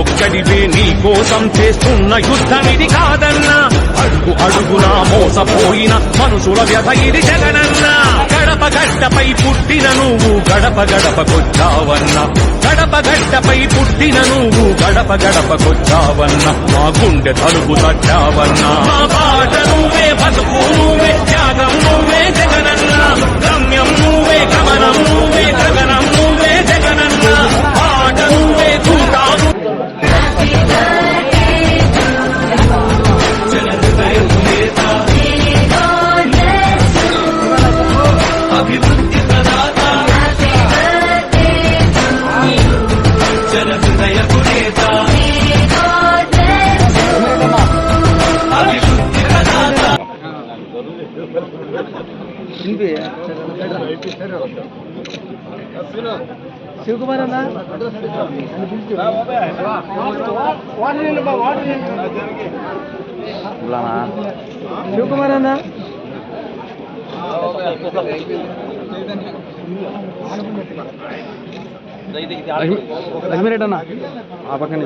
ఒక్కడివే నీ కోసం చేస్తున్న యుద్ధం ఇది కాదన్నా. అడుగు అడుగునా మోసపోయిన మనుషుల వ్యధ ఇది జగనన్నా. గడప గడ్డపై పుట్టిన నువ్వు గడప గడపకొచ్చావన్నా. గడప గడ్డపై పుట్టిన నువ్వు గడప గడపకొచ్చావన్నా. మా గుండె తలుపు తట్టావన్నా. మా పాట నువ్వే బతుకు నువ్వే త్యాగం నువ్వే జగన్ శివకుమార్ అన్న. శివకుమార్ అన్న లక్ష్మీరెడ్డి అన్న ఆ పక్కనే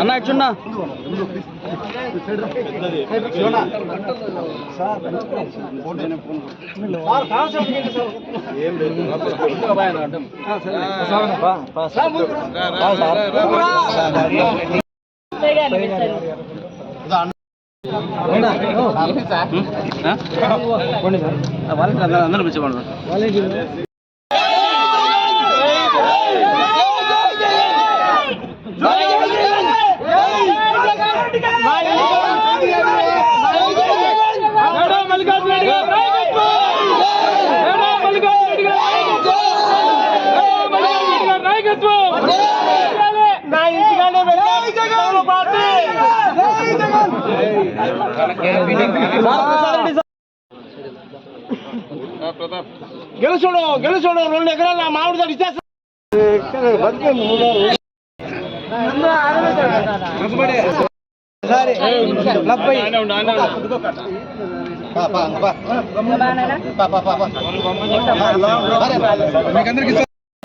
అన్న ఇచ్చున్నా అందరూ పిచ్చమన్నారు నా ఇంటికానే గెలుచుడు గెలుచుడు రెండు ఎకరాలు నా మామిడి తోట ఇచ్చేస్తా. వాళ్ళ